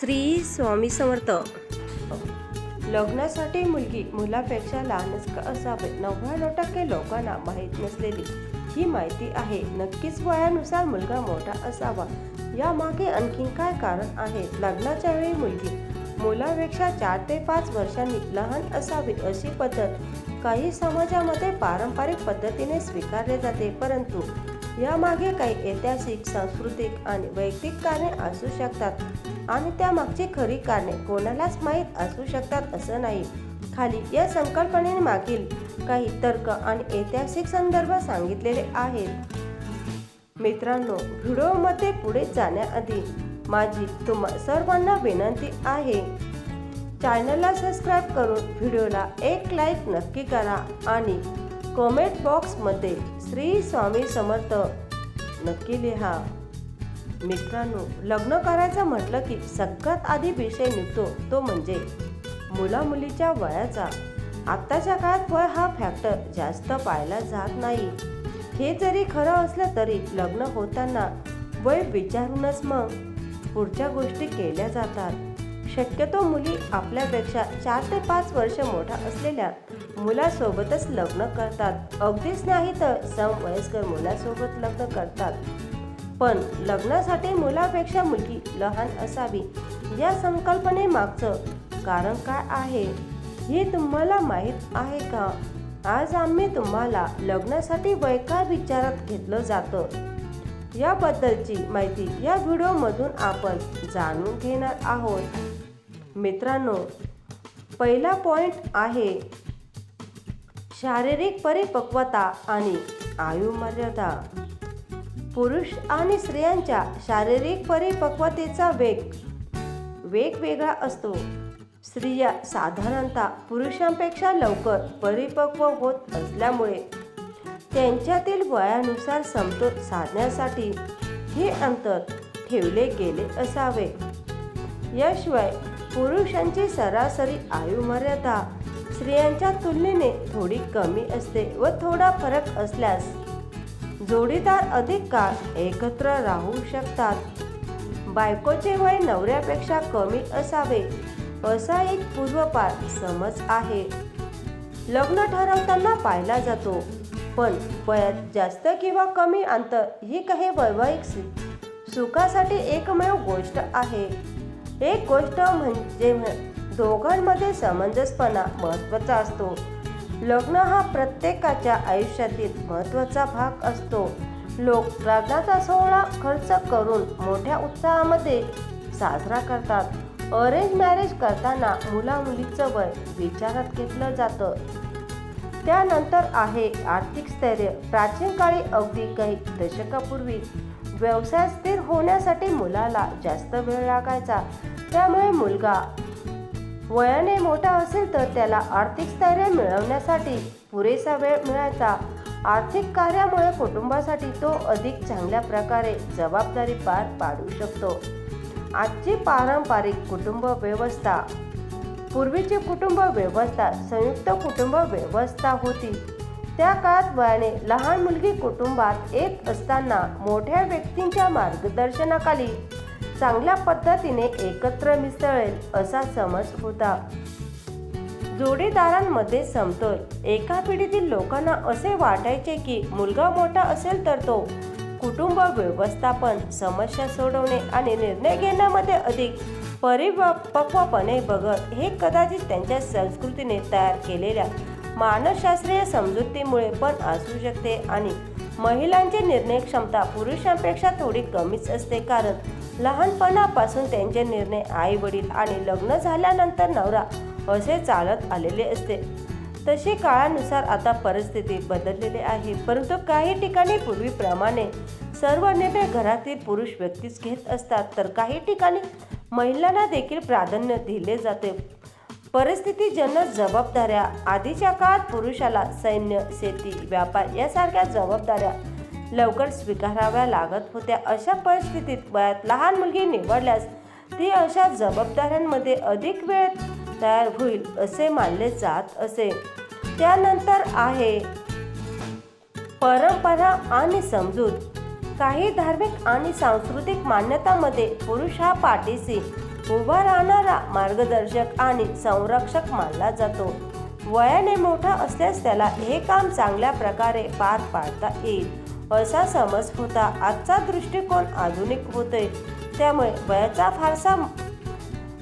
श्री स्वामी समर्थ. लग्नासाठी मुलगी मुलापेक्षा लहानच का असावे. नव्याण्णव टक्के लोकांना माहीत नसलेली ही माहिती आहे. नक्कीच वयानुसार मुलगा मोठा असावा. यामागे आणखी काय कारण आहे? लग्नाच्या वेळी मुलगी मुलापेक्षा चार ते पाच वर्षांनी लहान असावी अशी पद्धत काही समाजामध्ये पारंपरिक पद्धतीने स्वीकारले जाते. परंतु यामागे काही ऐतिहासिक सांस्कृतिक आणि वैयक्तिक कारणे असू शकतात. आणि त्यामागची खरी कारणे कोणालाच माहीत असू शकतात असं नाही. खाली या संकल्पने मागील काही तर्क आणि ऐतिहासिक संदर्भ सांगितलेले आहेत. मित्रांनो व्हिडिओमध्ये पुढे जाण्याआधी माझी तुम्हा सर्वांना विनंती आहे चॅनलला सबस्क्राईब करून व्हिडिओला एक लाईक नक्की करा आणि कमेंट बॉक्समध्ये श्री स्वामी समर्थ. नक्की लिहा. मित्रांनो लग्न करायचं म्हटलं की सगळ्यात आधी विषय निघतो तो म्हणजे मुला मुलीच्या वयाचा. आत्ताच्या काळात वय हा फॅक्टर जास्त पाळला जात नाही. हे जरी खरं असलं तरी लग्न होताना वय विचारूनच मग पुढच्या गोष्टी केल्या जातात. शक्यतो मुली आपल्यापेक्षा चार ते पाच वर्ष मोठा असलेल्या मुलासोबतच लग्न करतात. अगदीच नाही तर समवयस्कर मुलासोबत लग्न करतात. पण लग्नासाठी मुलापेक्षा मुलगी लहान असावी या संकल्पनेमागचं कारण काय आहे हे तुम्हाला माहीत आहे का? आज आम्ही तुम्हाला लग्नासाठी वय का विचारात घेतलं जातं. याबद्दलची माहिती या व्हिडिओमधून आपण जाणून घेणार आहोत. मित्रांनो पहिला पॉइंट आहे शारीरिक परिपक्वता आणि आयुमर्यादा पुरुष आणि स्त्रियांच्या शारीरिक परिपक्वतेचा वेग वेगवेगळा असतो. स्त्रिया साधारणतः पुरुषांपेक्षा लवकर परिपक्व होत असल्यामुळे त्यांच्यातील वयानुसार समतोल साधण्यासाठी हे अंतर ठेवले गेले असावे. याशिवाय पुरुषांची सरासरी आयुमर्यादा स्त्रियांच्या तुलनेने थोडी कमी असते व थोडा फरक असल्यास जोडीदार अधिक काळ एकत्र राहू शकतात. बायकोचे वय नवऱ्यापेक्षा कमी असावे असा एक पूर्वपार समज आहे. लग्न ठरवताना पाहिला जातो पण वयात जास्त किंवा कमी अंतर ही काही वैवाहिक सुखासाठी एकमेव गोष्ट आहे. एक गोष्ट म्हणजे दोघांमध्ये समंजसपणा महत्त्वाचा असतो. लग्न हा प्रत्येकाच्या आयुष्यातील महत्त्वाचा भाग असतो. लोक लग्नाचा सोहळा खर्च करून मोठ्या उत्साहामध्ये साजरा करतात. अरेंज मॅरेज करताना मुला मुलीचं वय विचारात घेतलं जातं. त्यानंतर आहे आर्थिक स्थैर्य. प्राचीन काळी अगदी काही दशकापूर्वी व्यवसाय स्थिर होण्यासाठी मुलाला जास्त वेळ लागायचा. त्यामुळे मुलगा वयाने मोठा असेल तर त्याला आर्थिक स्थैर्य मिळवण्यासाठी पुरेसा वेळ मिळायचा. आर्थिक कार्यामुळे कुटुंबासाठी तो अधिक चांगल्या प्रकारे जबाबदारी पार पाडू शकतो. आजची पारंपरिक कुटुंब व्यवस्था पूर्वीची कुटुंब व्यवस्था संयुक्त कुटुंब व्यवस्था होती. त्या काळात वयाने लहान मुलगी कुटुंबात येत असताना मोठ्या व्यक्तींच्या मार्गदर्शनाखाली चांगल्या पद्धतीने एकत्र मिसळेल असा समज होता. जोडीदारांमध्ये समतोल. एका पिढीतील लोकांना असे वाटायचे की मुलगा मोठा असेल तर तो कुटुंब व्यवस्थापन समस्या सोडवणे आणि निर्णय घेण्यामध्ये अधिक परिपक्वपणे बघत हे कदाचित त्यांच्या संस्कृतीने तयार केलेल्या मानसशास्त्रीय समजुतीमुळे पण असू शकते आणि महिलांची निर्णय क्षमता पुरुषांपेक्षा थोडी कमीच असते कारण लहानपणापासून त्यांचे निर्णय आई वडील आणि लग्न झाल्यानंतर नवरा असे चालत आलेले असते. तशी काळानुसार आता परिस्थिती बदललेली आहे. परंतु काही ठिकाणी पूर्वीप्रमाणे सर्व निर्णय घरातील पुरुष व्यक्तीच घेत असतात. तर काही ठिकाणी महिलांना देखील प्राधान्य दिले जाते. परिस्थितीजन्य जबाबदाऱ्या आधीच्या काळात पुरुषाला सैन्य शेती व्यापार यासारख्या जबाबदाऱ्या लवकर स्वीकाराव्या लागत होत्या. अशा परिस्थितीत वयात लहान मुलगी निवडल्यास ती अशा जबाबदाऱ्यांमध्ये अधिक वेळ तयार होईल असे मानले जात असे. त्यानंतर आहे परंपरा आणि समजूत. काही धार्मिक आणि सांस्कृतिक मान्यतामध्ये पुरुष हा पाठीशी उभा राहणारा मार्गदर्शक आणि संरक्षक मानला जातो. वयाने मोठा असल्यास त्याला हे काम चांगल्या प्रकारे पार पाडता येईल असा समज होता. आजचा दृष्टिकोन आधुनिक होतोय. त्यामुळे वयाचा फारसा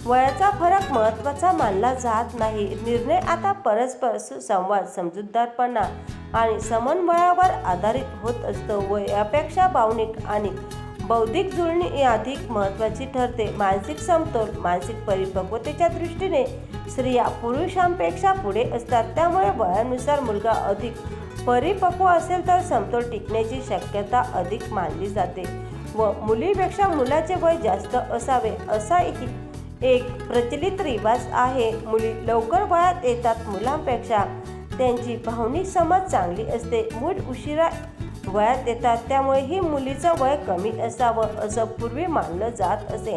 वयाचा फरक महत्त्वाचा मानला जात नाही. निर्णय आता परस्पर सुसंवाद समजूतदारपणा आणि समन्वयावर आधारित होत असतो. व यापेक्षा भावनिक आणि बौद्धिक जुळणी अधिक महत्त्वाची ठरते. मानसिक समतोल मानसिक परिपक्वतेच्या दृष्टीने स्त्रिया पुरुषांपेक्षा पुढे असतात. त्यामुळे वयानुसार मुलगा अधिक परिपक्व असेल तर समतोल टिकण्याची शक्यता अधिक मानली जाते व मुलीपेक्षा मुलाचे वय जास्त असावे असाही एक प्रचलित रिवाज आहे. मुली लवकर वयात येतात. मुलांपेक्षा त्यांची भावनिक समज चांगली असते. मूल उशिरा वयात येतात. त्यामुळे ही मुलीचं वय कमी असावं असं पूर्वी मानलं जात असे.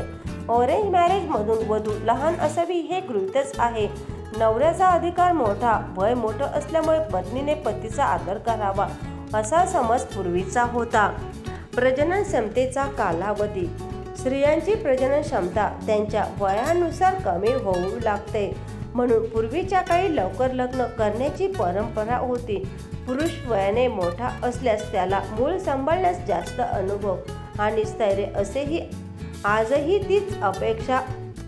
ऑरेंज मॅरेजमधून वधू लहान असावी हे गृहीतच आहे. नवऱ्याचा अधिकार मोठा वय मोठं असल्यामुळे पत्नीने पतीचा आदर करावा असा समज पूर्वीचा होता. प्रजनन क्षमतेचा कालावधी. स्त्रियांची प्रजनन क्षमता त्यांच्या वयानुसार कमी होऊ लागते. म्हणून पूर्वीच्या काळी लवकर लग्न करण्याची परंपरा होती. पुरुष वयाने मोठा असल्यास त्याला मूल सांभाळण्यास जास्त अनुभव आणि स्थैर्य असेही आजही तीच अपेक्षा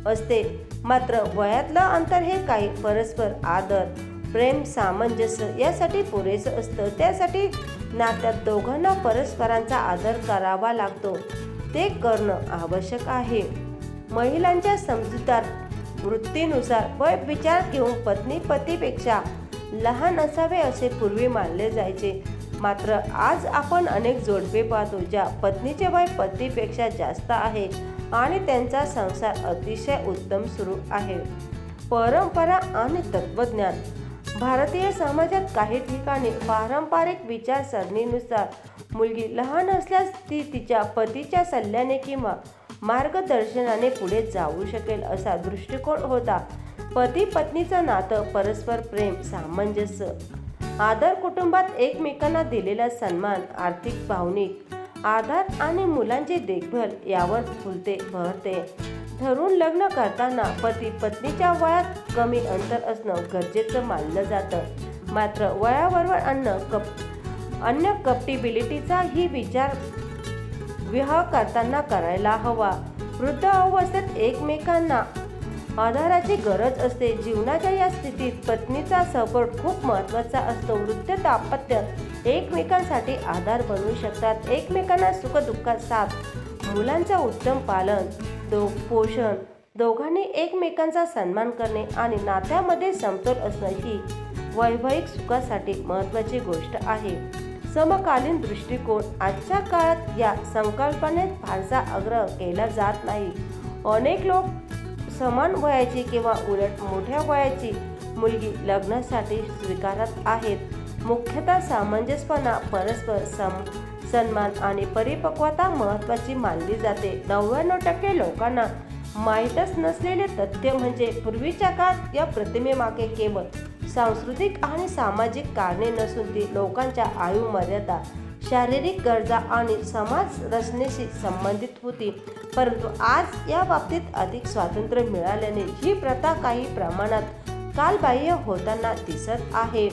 असते. मात्र वयातलं अंतर हे काही परस्पर आदर प्रेम सामंजस्य यासाठी पुरेसं असतं. त्यासाठी नात्यात दोघांना परस्परांचा आदर करावा लागतो. ते करणं आवश्यक आहे. महिलांच्या समजूतदार वृत्तीनुसार वय विचार घेऊन पत्नी पतीपेक्षा लहान असावे असे पूर्वी मानले जायचे. मात्र आज आपण अनेक जोडपे पाहतो ज्या पत्नीचे वय पतीपेक्षा जास्त आहे आणि त्यांचा संसार अतिशय उत्तम सुरू आहे. परंपरा आणि तत्वज्ञान भारतीय समाजात काही ठिकाणी पारंपरिक विचारसरणीनुसार मुलगी लहान असल्यास ती तिच्या पतीच्या सल्ल्याने किंवा मार्गदर्शनाने पुढे जाऊ शकेल असा दृष्टिकोन होता. पती पत्नीचं नातं परस्पर प्रेम सामंजस्य आदर कुटुंबात एकमेकांना दिलेला सन्मान आर्थिक भावनिक आधार आणि मुलांची देखभाल यावर फुलते भरते ठरवून लग्न करताना पती पत्नीच्या वयात कमी अंतर असणं गरजेचं मानलं जातं. मात्र वयाबरोबर अन्न कप अन्य कप्टिबिलिटीचा ही विचार विवाह करताना करायला हवा. वृद्ध अवस्थेत एकमेकांना आधाराची गरज असते. जीवनाच्या या स्थितीत पत्नीचा सपोर्ट खूप महत्त्वाचा असतो. वृद्ध दाम्पत्य एकमेकांसाठी आधार बनवू शकतात. एकमेकांना सुखदुःखात साथ मुलांचं उत्तम पालन दो पोषण दोघांनी एकमेकांचा सन्मान करणे आणि नात्यामध्ये समतोल असणं ही वैवाहिक सुखासाठी महत्त्वाची गोष्ट आहे. समकालीन दृष्टिकोन आजच्या काळात या संकल्पनेत फारसा आग्रह केला जात नाही. अनेक लोक समान वयाची किंवा उलट मोठ्या वयाची मुलगी लग्नासाठी स्वीकारत आहेत. मुख्यतः सामंजस्यपणा परस्पर सम सन्मान आणि परिपक्वता महत्त्वाची मानली जाते. नव्याण्णव टक्के लोकांना माहीतच नसलेले तथ्य म्हणजे पूर्वीच्या काळात या प्रतिमेमागे केवळ सांस्कृतिक आणि सामाजिक कारणे नसून ती लोकांच्या आयु मर्यादा शारीरिक गरजा आणि समाज रचनेशी संबंधित होती. परंतु आज या बाबतीत अधिक स्वातंत्र्य मिळाल्याने ही प्रथा काही प्रमाणात कालबाह्य होताना दिसत आहे.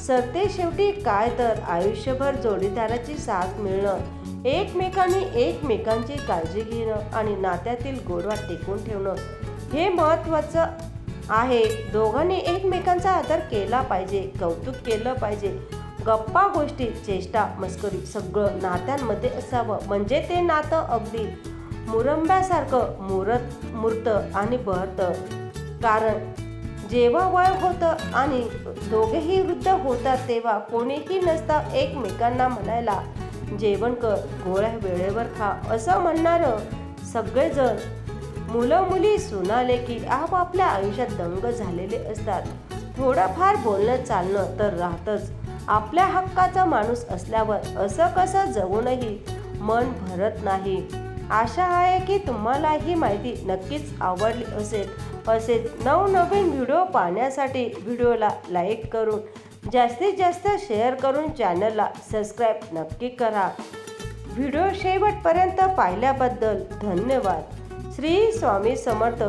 सरते शेवटी काय तर आयुष्यभर जोडीदाराची साथ मिळणं एकमेकांनी एकमेकांची काळजी घेणं आणि नात्यातील गोडवा टिकून ठेवणं हे महत्त्वाचं आहे. दोघांनी एकमेकांचा आदर केला पाहिजे कौतुक केलं पाहिजे. गप्पा गोष्टी चेष्टा मस्करी सगळं नात्यांमध्ये असावं. म्हणजे ते नातं अगदी मुरंब्यासारखं मुरत मूर्त आणि बहरतं कारण जेव्हा वय होतं आणि दोघेही वृद्ध होतात तेव्हा कोणीही नसता एकमेकांना म्हणायला जेवण कर गोळ्या वेळेवर खा. असं म्हणणारं सगळेजण मुलं मुली सुनाले की आपापल्या आयुष्यात दंग झालेले असतात. थोडंफार बोलणं चालणं तर राहतच. आपल्या हक्काचा माणूस असल्यावर असं कसं जगूनही मन भरत नाही. आशा आहे की तुम्हाला ही माहिती नक्कीच आवडली असेल. असेच नवनवीन व्हिडिओ पाहण्यासाठी व्हिडिओला लाईक करून जास्तीत जास्त शेअर करून चॅनलला सबस्क्राईब नक्की करा. व्हिडिओ शेवटपर्यंत पाहिल्याबद्दल धन्यवाद. श्री स्वामी समर्थ.